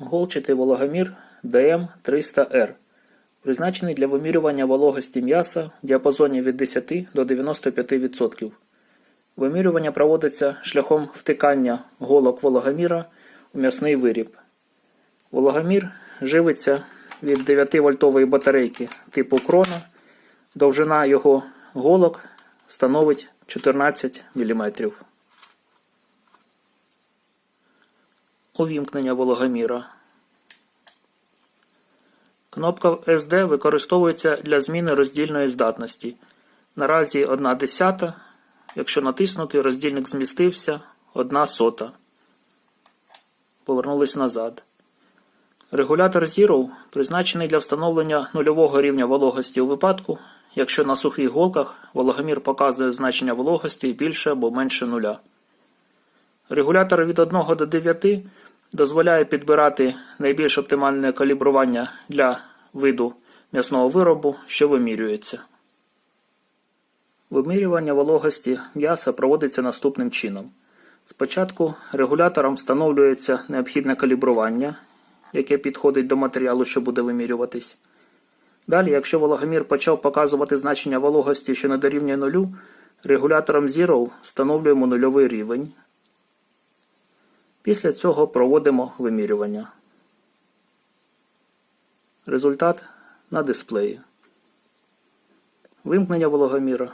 Голчатий вологомір DM300R, призначений для вимірювання вологості м'яса в діапазоні від 10 до 95%. Вимірювання проводиться шляхом втикання голок вологоміра у м'ясний виріб. Вологомір живиться від 9-вольтової батарейки типу крона. Довжина його голок становить 14 мм. Увімкнення вологоміра. Кнопка SD використовується для зміни роздільної здатності. Наразі 1 десята. Якщо натиснути, роздільник змістився 1 сота. Повернулись назад. Регулятор Zero призначений для встановлення нульового рівня вологості у випадку, якщо на сухих голках вологомір показує значення вологості більше або менше нуля. Регулятор від 1 до 9 дозволяє підбирати найбільш оптимальне калібрування для виду м'ясного виробу, що вимірюється. Вимірювання вологості м'яса проводиться наступним чином. Спочатку регулятором встановлюється необхідне калібрування, яке підходить до матеріалу, що буде вимірюватись. Далі, якщо вологомір почав показувати значення вологості, що не дорівнює нулю, регулятором Zero встановлюємо нульовий рівень. Після цього проводимо вимірювання. Результат на дисплеї. Вимкнення вологоміра.